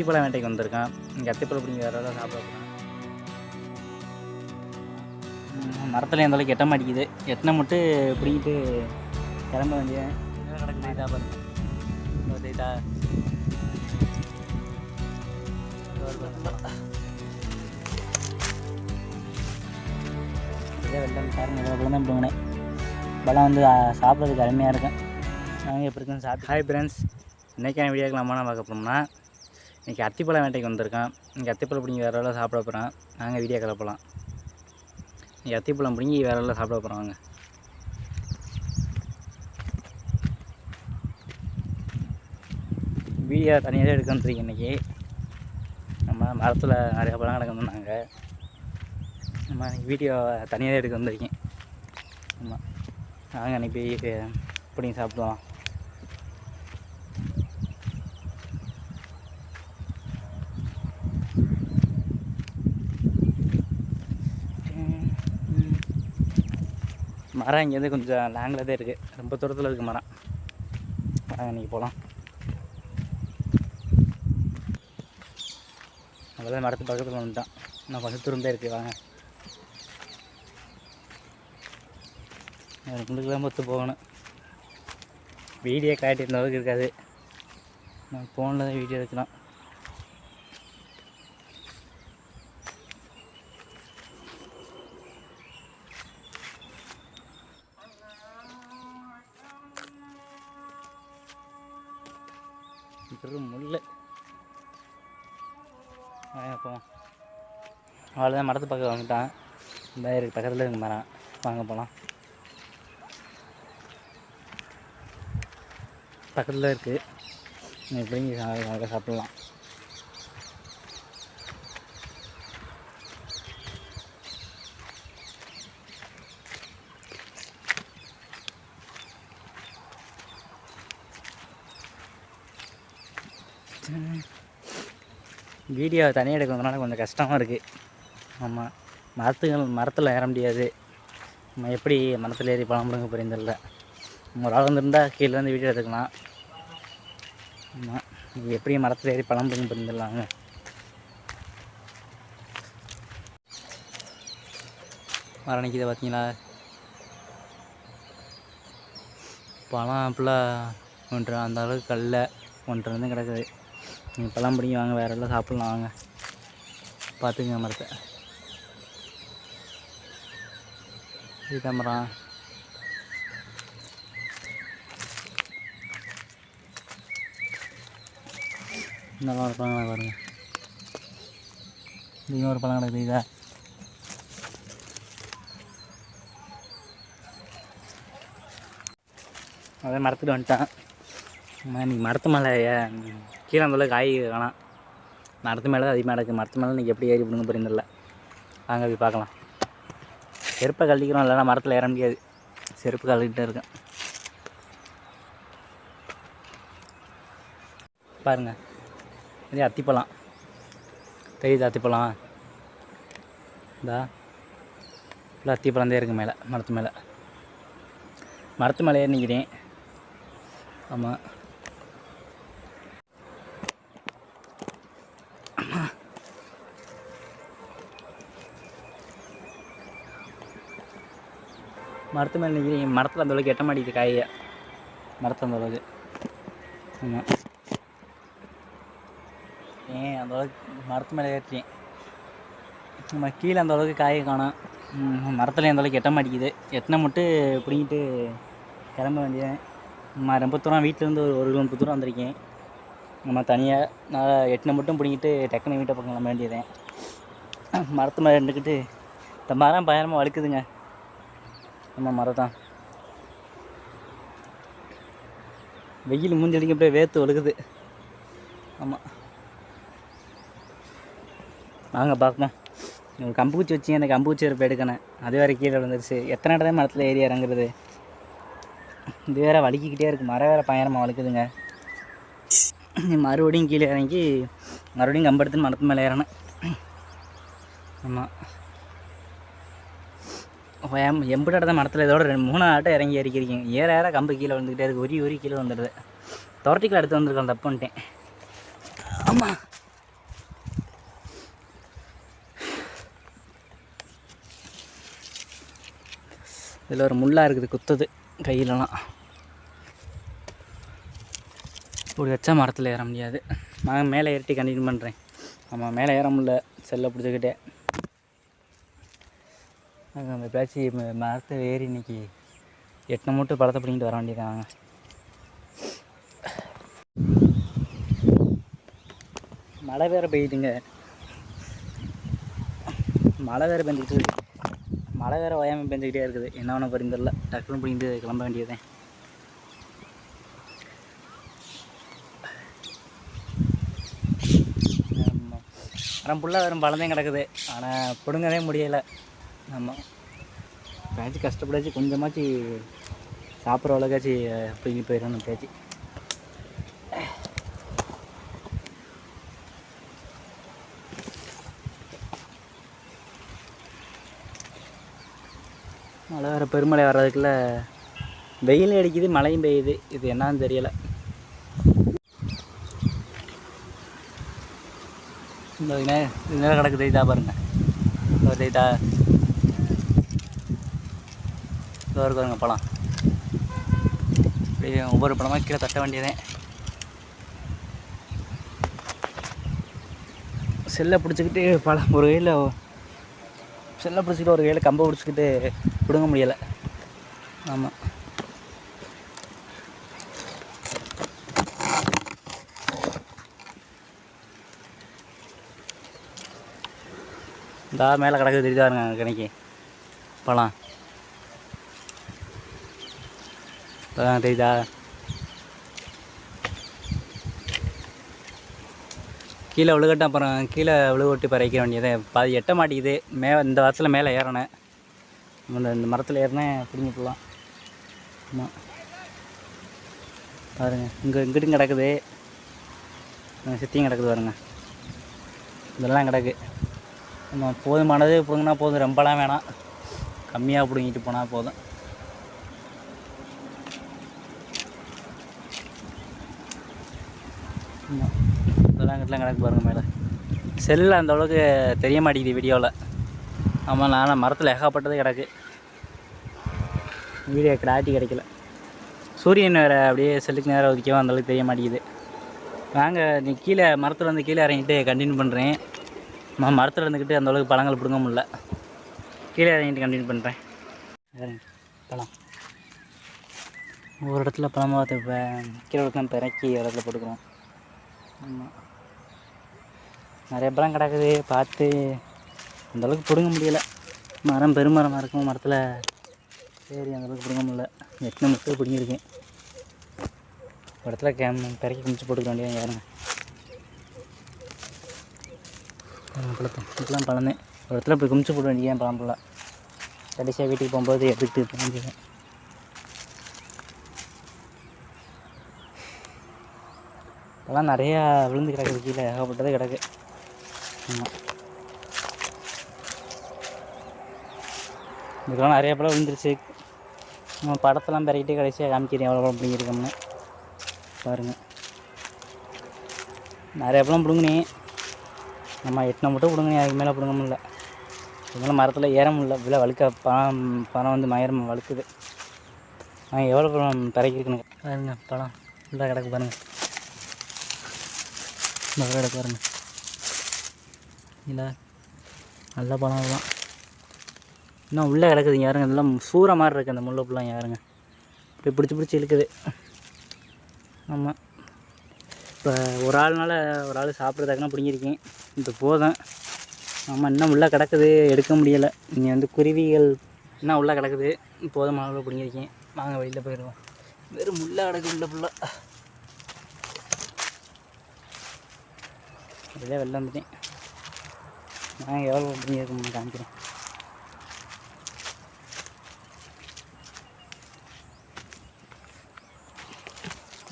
அத்திப்பழம் வேட்டைக்கு வந்திருக்கேன். இங்கே அத்திப்பழம் பிடிங்க வேறு எதாவது சாப்பிட போகிறேன் மரத்தில் எந்த அளவுக்கு எட்ட மாட்டேங்குது. எத்தனை மட்டும் பிடிக்கிட்டு கிளம்ப வேண்டிய கிடக்கு லைட்டாக பாருங்க வெள்ளம் பாருங்க இவ்வளோ தான் போங்கண்ணே பலம் வந்து சாப்பிட்றதுக்கு அருமையாக இருக்கும். நாங்கள் எப்படி இருக்குன்னு சாப்பிட்டு ஹாய் ஃப்ரெண்ட்ஸ் இன்றைக்கான வீடியோக்கு நம்ம என்ன பார்க்க போனோம்னா இன்றைக்கி அத்திப்பழம் வேட்டைக்கு வந்திருக்கேன். இங்கே அத்திப்பழம் பிடிங்கி வேறு எல்லாம் சாப்பிட போகிறேன் நாங்கள் வீடியோ கிளப்பலாம் இன்றைக்கி அத்திப்பழம் பிடிங்கி வேறு எல்லாம் சாப்பிட போகிறோம் வாங்க. வீடியோ தனியாக எடுக்க வந்துருக்கேன் இன்றைக்கி. நம்ம மரத்தில் நிறைய பழம் கிடக்கணும் நாங்கள் நம்ம இன்றைக்கி வீடியோ தனியாக எடுக்க வந்திருக்கேன். ஆமாம் நாங்கள் அன்றைக்கி போய் பிடிங்கி சாப்பிடுவோம். மரம் இங்கேருந்து கொஞ்சம் லாங்கில் தான் இருக்குது ரொம்ப தூரத்தில் இருக்குது மரம். அன்றைக்கி போகலாம் அவ்வளோதான் மரத்து பக்கத்தில் வந்துட்டான் இன்னும் கொஞ்சம் தூரம் தான் இருக்குது வாங்க. குண்டுக்கெல்லாம் பொத்து போகணும். வீடியோ காட்டியிருந்த அளவுக்கு இருக்காது. நான் ஃபோனில் தான் வீடியோ எடுக்கலாம். போவோம் அவ்வளோதான் மரத்து பக்கம் வந்துட்டான் இந்த பக்கத்தில் இருக்கு மரம். வாங்க போகலாம் பக்கத்தில் இருக்குது எப்படிங்க அழகாக சாப்பிட்லாம். வீடியோ தனியாக எடுக்கிறதுனால கொஞ்சம் கஷ்டமாக இருக்குது ஆமாம் மரத்துகள் மரத்தில் ஏற முடியாது. நம்ம எப்படி மரத்தில் ஏறி பழம் பிடுங்க புரியுதில்ல ஒரு ஆள் வந்துருந்தால் கீழே வந்து வீடியோ எடுக்கலாம். ஆமாம் எப்படி மரத்தில் ஏறி பழம் பிடுங்க புரிந்துடலாங்க மரம் நிற்கிது பார்த்தீங்களா? பழம் அப்படிலாம் ஒன்று அந்த அளவுக்கு கல்ல ஒன்று வந்து கிடக்குது. நீங்கள் பழம் பிடிங்க வாங்க வேறு எல்லாம் சாப்பிட்லாம் வாங்க. பார்த்துங்க மரத்தை. இதுதான் மரம் நல்லா ஒரு பழம் கிடக்கு பாருங்க. இங்கே ஒரு பழம் கிடக்குது இதா அதே மரத்துட்டு வந்துட்டேன். அம்மா இன்னைக்கு மரத்து மேலே கீழே அந்த காய் வேணாம் மரத்து மேலே தான் அதிகமாக இருக்குது மரத்து மேலே இன்றைக்கி எப்படி ஏறி பிடுங்க இல்லை வாங்க போய் பார்க்கலாம். செருப்பை கழட்டிக்கிறோம். இல்லைன்னா மரத்தில் ஏற முடியாது. செருப்பு கழட்டிட்டு இருக்கேன். பாருங்க. இதே அத்திப்பழம். தெரியுது அத்திப்பழம்? இந்தா. ஃபுல்லாக அத்திப்பழம் தான் இருக்குது மேலே மரத்து மேலே. மரத்து மேலே ஏறி நிற்கிறேன் ஆமாம் மரத்து மேலே நிற்கிறீங்க மரத்தில் அந்த அளவுக்கு எட்ட மாட்டேங்குது காயை. மரத்து அந்தளவுக்கு ஆமாம் ஏன் அந்த அளவுக்கு மரத்து மேலே ஏற்றிட்டேன் நம்ம கீழே அந்த அளவுக்கு காயை காணோம். மரத்தில் அந்தளவுக்கு எட்ட மாட்டேங்குது. எத்தனை மட்டும் பிடிங்கிட்டு கிளம்ப வேண்டியது நான் ரொம்ப தூரம் வீட்டிலேருந்து ஒரு ஒரு கிலோமீட்டர் தூரம் வந்திருக்கேன். நம்ம தனியாக நான் எட்டனை மட்டும் பிடிங்கிட்டு டக்குன்னு வீட்டை பக்கம் கிளம்ப வேண்டியதேன் மரத்து மேலே இருந்துக்கிட்டு இந்த மரம் பயங்கரமாக வழுக்குதுங்க. நம்ம மரம் தான் வெயில் மூஞ்சி அப்படியே வேர்த்து ஒழுகுது ஆமாம் வாங்க பார்ப்போம். நீங்கள் கம்பு குச்சி வச்சிங்க அந்த கம்பு குச்சி இருப்ப எடுக்கணும். அது வேறு கீழே விழுந்துருச்சு. எத்தனை இடத்துல மரத்தில் ஏறி இறங்குறது? இது வேற வலிக்கிக்கிட்டே இருக்குது மரம் வேறு பயணமாக வலிக்குதுங்க மறுபடியும் கீழே இறங்கி மறுபடியும் கம்பு மரத்து மேலே ஏறணும். ஆமாம் எம்பிட்டு இடத்த மரத்தில் இதோட ரெண்டு மூணு ஆட்டம் இறங்கி இறக்கிருக்கீங்க ஏற ஏற கம்பு கீழே வந்துக்கிட்டே இருக்கு. ஒரி ஒரு கீழே வந்துடுது துரட்டிக்கில் எடுத்து வந்திருக்கோம் தப்புன்ட்டேன் ஆமாம் இதில் ஒரு முள்ளாக இருக்குது குத்துது கையிலலாம். இப்படி வச்சா மரத்தில் ஏற முடியாது. நான் மேலே ஏறிட்டு கண்டினியூ பண்ணுறேன் ஆமாம் மேலே ஏற முடில செல்லை பிடிச்சிக்கிட்டே. நாங்கள் அந்த பேச்சு மரத்தை ஏறி இன்னைக்கு எட்டு மூட்டை பழத்தை பிடிங்கிட்டு வர வேண்டியதாங்க மழை வேற பெய்யுதுங்க. மழை வேற பெஞ்சிக்கிட்டு இருக்குது மழை வேற ஓயாமல் பெஞ்சிக்கிட்டே இருக்குது. என்ன ஒன்று பரிந்தரில்ல டக்குன்னு பிடிங்கிட்டு கிளம்ப வேண்டியதே ஆமா. மரம் வெறும் பழந்தையும் கிடக்குது. ஆனால் பிடுங்கவே முடியலை. ஆமாம் பேச்சு கஷ்டப்படாச்சு கொஞ்சமாச்சு சாப்பிட்ற அளவுக்காச்சு பிடிங்கி போயிடணும் பேச்சு மழை வேறு பெருமழை வர்றதுக்குள்ள வெயில் அடிக்குது மழையும் பெய்யுது. இது என்னன்னு தெரியலை. இந்த நேரம் கிடக்குது இதா பாருங்க. ஒரு இதா இதோ பாருங்க பழம். அப்படியே ஒவ்வொரு பழமாக கீழே தட்ட வேண்டியதே செல்லை பிடிச்சிக்கிட்டு பழம் ஒரு கையில் செல்லை பிடிச்சிக்கிட்டு ஒரு கையில் கம்பை பிடிச்சிக்கிட்டு பிடுங்க முடியலை. ஆமாம் இந்த மேலே கிடக்குது தெரியுதாருங்க கணிக்கு. பழம். இப்போதான் தெரியுதா கீழே விழுகட்டும் அப்புறம் கீழே விழுகட்டு பறிக்க வேண்டியது. பாதி எட்ட மாட்டேங்குது. மே இந்த வாரத்தில் மேலே ஏறினேன் இந்த இந்த மரத்தில் ஏறினேன் பிடிங்கி போடலாம் ஆமாம் பாருங்க இங்கே இங்கிட்டும் கிடக்குது. சுற்றியும் கிடக்குது பாருங்க. இதெல்லாம் கிடக்கு. நம்ம போதுமானது பிடுங்கினா போதும். ரொம்பலாம் வேணாம். கம்மியாக பிடுங்கிட்டு போனால் போதும். ஆமாம் இதெல்லாம் இங்கிட்டலாம் கிடக்கு பாருங்க மேலே. செல்லில் அந்த அளவுக்கு தெரிய மாட்டேங்குது வீடியோவில். ஆமாம் நான் மரத்தில் ஏகப்பட்டது கிடக்கு. வீடியோ கிளாரிட்டி கிடைக்கல. சூரியன் வேறு அப்படியே செல்லுக்கு நேராக ஒதுக்கவும் அந்த அளவுக்கு தெரிய மாட்டேங்குது. வாங்க நீ கீழே மரத்தில் வந்து கீழே இறங்கிட்டு கண்டினியூ பண்ணுறேன் நான் மரத்தில் இருந்துக்கிட்டு அந்த அளவுக்கு பழங்கள் பிடுங்க முடில கீழே இறங்கிட்டு கண்டினியூ பண்ணுறேன் இறங்கி பழம். ஒரு இடத்துல பழம் பார்த்து இப்போ கீழே இருக்கலாம் பிறக்கி ஒரு இடத்துல போட்டுக்கிறோம். ஆமாம் நிறைய பழம் கிடக்குது பார்த்து அந்தளவுக்கு பிடுங்க முடியலை. மரம் பெருமரமாக இருக்கும் மரத்தில். சரி அந்த அளவுக்கு பிடுங்க முடியல. எத்தனை முட்டை பிடிங்கிருக்கேன் ஒரு இடத்துல கேம் பிறக்கி குமிச்சு போட்டுக்க வேண்டியது யாருங்க பழத்தம் இப்பெல்லாம் பழந்தேன் ஒரு இடத்துல போய் குமிச்சு போட வேண்டியது பழம் பிள்ளை கடைசியாக வீட்டுக்கு போகும்போது எடுத்துக்கிட்டு போக வேண்டியது. அதெல்லாம் நிறையா விழுந்து கிடக்குது கீழே. ஏகப்பட்டது கிடக்கு. ஆமாம் இதுக்கெல்லாம் நிறைய பழம் விழுந்துருச்சு. நம்ம படத்தெல்லாம் பெறக்கிட்டு கடைசியாக காமிக்கிறேன் எவ்வளோ பழம் பிடிங்கிருக்கோம்னு. பாருங்கள் நிறைய பழம் பிடுங்கினே. நம்ம எட்டின மட்டும் பிடுங்கினே அதுக்கு மேலே பிடுங்க முடியல. இதனால மரத்தில் ஏற முடியல. விலை வழுக்க பணம் பணம் வந்து மயரம் வழுக்குது. நான் எவ்வளோ பழம் பிறக்கிருக்குன்னு பாருங்கள் படம் ஃபுல்லாக கிடக்கு பாருங்கள் இந்த கிடக்கு பாருங்க. இல்லை நல்ல பழம் தான் இன்னும் உள்ளே கிடக்குது யாருங்க? இதெல்லாம் சூற மாதிரி இருக்குது அந்த முல்லை ஃபுல்லாக யாருங்க? இப்படி பிடிச்சி பிடிச்சி இழுக்குது. ஆமாம் இப்போ ஒரு ஆள்னால ஒரு ஆள் சாப்பிட்றதுக்குனா பிடிங்கிருக்கேன் இப்போ போதும். ஆமாம் இன்னும் உள்ளே கிடக்குது. எடுக்க முடியலை. இங்கே வந்து குருவிகள் இன்னும் உள்ளே கிடக்குது. போதுமான அளவு பிடிங்கிருக்கேன் வாங்க வெளியில் போயிடுவோம். வெறும் முள்ளை கிடக்கு உள்ள ஃபுல்லாக அப்படியே வெளில வந்துட்டேன். நான் எவ்வளோ பிடிங்கிருக்கோம்னு காமிக்கிறேன்.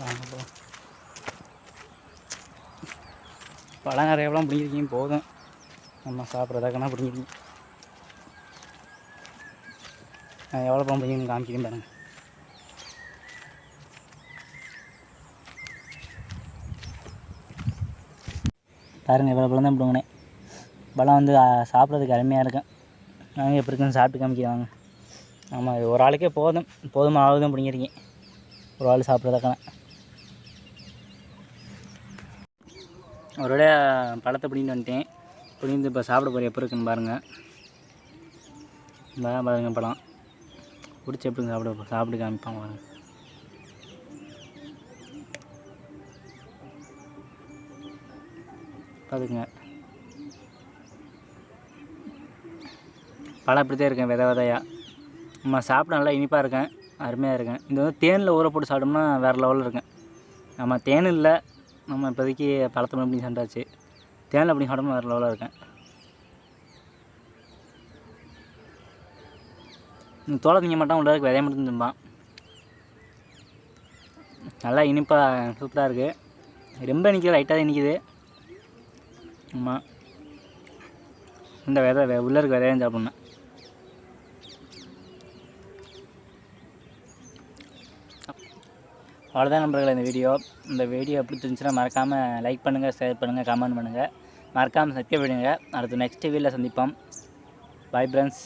வாங்க போகலாம் பழம் நிறைய பிடிங்கிருக்கீங்க போதும். நம்ம சாப்பிட்றதாக்கனா பிடிங்கிருக்கீங்க. நான் எவ்வளோ பழம் பிடிங்கன்னு காமிக்கிறேன் பாருங்கள் பாருங்கள் இவ்வளோ பழம் தான் பிடுங்கினேன் பழம் வந்து சாப்பிட்றதுக்கு அருமையாக இருக்கும். நாங்கள் எப்படி இருக்குன்னு சாப்பிட்டு காமிக்கிறாங்க வாங்க. ஆமாம் இது ஒரு ஆளுக்கே போதும். போதும் அளவு தான் ஒரு ஆள் சாப்பிட்றதுக்கான ஒரு வழியாக பழத்தை பிடிங்கிட்டு வந்துட்டேன். பிடிந்து இப்போ சாப்பிட போகிற எப்போ இருக்குன்னு பாருங்கள் பாருங்கள் பழம். பிடிச்சி எப்படி சாப்பிட சாப்பிட்டு காமிப்பாங்க பாருங்கள் பார்த்துக்குங்க. பழம் இப்படி தான் இருக்கேன் வித விதையாக நம்ம சாப்பிட நல்லா இனிப்பாக இருக்கேன் அருமையாக இருக்கேன். இது வந்து தேனில் ஊற போட்டு சாப்பிட்டோம்னா வேறு லெவலில் இருக்கேன் நம்ம தேன் இல்லை நம்ம இப்போதைக்கு பழத்தை மட்டும் அப்படி சாப்பிட்டாச்சு. தேனில் அப்படி சாப்பிட்டோம்னா வேறு லெவலாக இருக்கேன் இந்த தோலை திங்க மாட்டான் உள்ள விதைய மட்டும் திம்பான் நல்லா இனிப்பாக சூப்பராக இருக்குது ரொம்ப இனிக்கிது லைட்டாக தான் இனிக்குது ஆமாம் இந்த விதை உள்ளருக்கு இருக்க விதையும் சாப்பிட்ணேன் அவ்வளோதான் நண்பர்கள் இந்த வீடியோ. இந்த வீடியோ எப்படி தெரிஞ்சுன்னா மறக்காமல் லைக் பண்ணுங்கள் ஷேர் பண்ணுங்கள் கமெண்ட் பண்ணுங்கள் மறக்காமல் சப்ஸ்கிரைப் பண்ணுங்கள் அடுத்து நெக்ஸ்ட் வீடியோவில் சந்திப்போம். Bye friends